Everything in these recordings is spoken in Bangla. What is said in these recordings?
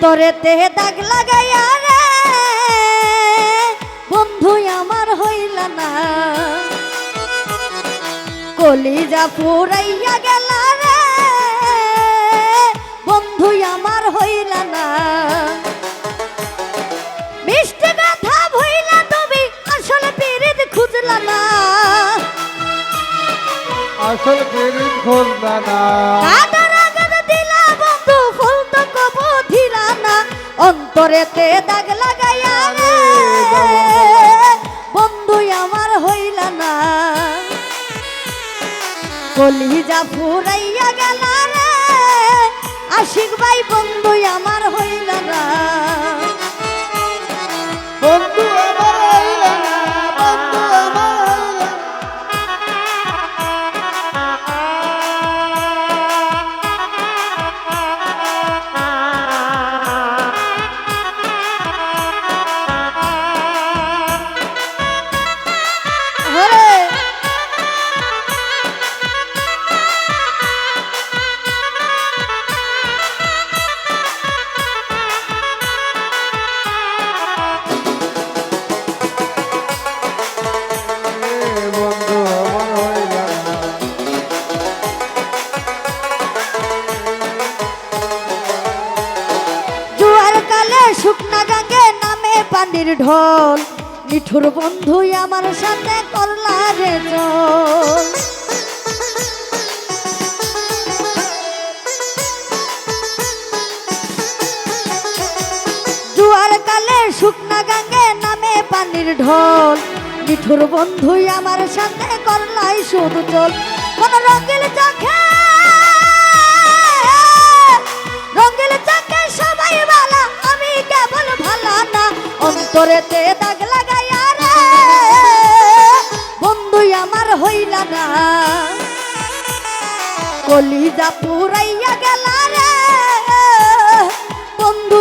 অন্তরেতে দাগ লাগাইয়া রে বন্ধু আমার হইল না। কলিজা পুরাইয়া গেল রে বন্ধু আমার হইল না। মিষ্টি কথা ভইলা তুমি আসলে পিরিত খুঁজলা না। আসল প্রেরিত খোঁজলা না। অন্তরেতে দাগ লাগাইয়া রে। বন্ধু আমার হইল না। কলিজা ফুরাইয়া গেল রে। আশিক ভাই বন্ধু আমার হইল না। পানির ঢল মিঠুর বন্ধু আমার সাথে করলা রে জল জুয়ার কালে শুকনা গাঙ্গে নামে পানির ঢল মিঠুর বন্ধু আমার সাথে করলাই শুধু চল। কোন রঙিল চোখে অন্তরেতে দাগ লাগাইয়া রে বন্ধু আমার হইল না। কলিজা পুরাইয়া গেল রে বন্ধু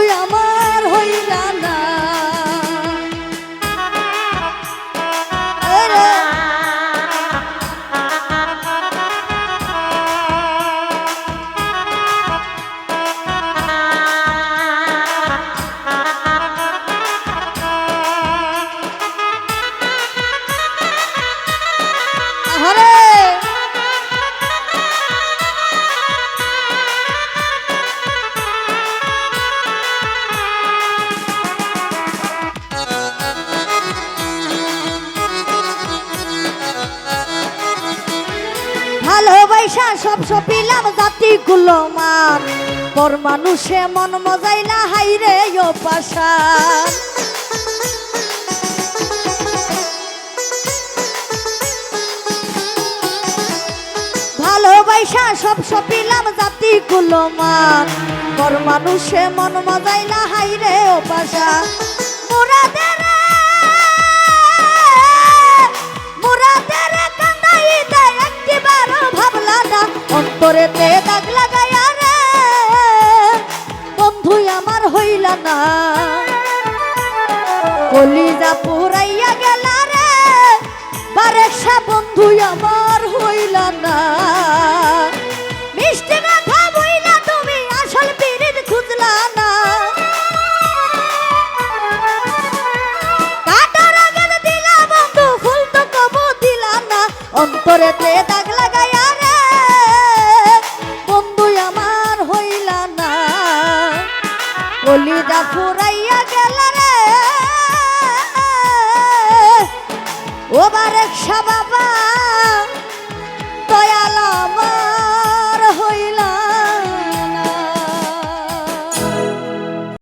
ভালোবাসা সব সপিলাম জাতি গুলো মান। পর মানুষে মন মজাইলা, হাইরে ও পাশা। ভালোবাসা সব সপিলাম জাতি গুলো মান। পর মানুষে মন মজাইলা, হাইরে ও পাশা। অন্তরেতে দাগ লাগাইয়া রে বন্ধু আমার হইলা না। কলিজা পুরাইয়া গেল রে বারেকশা বন্ধু আমার হইলা না। মিষ্টি তুমি আসল দিলা না। অন্তরেতে দাগ কলিজা ফুরাইয়া গেল রে। ও বারেকশা বাবা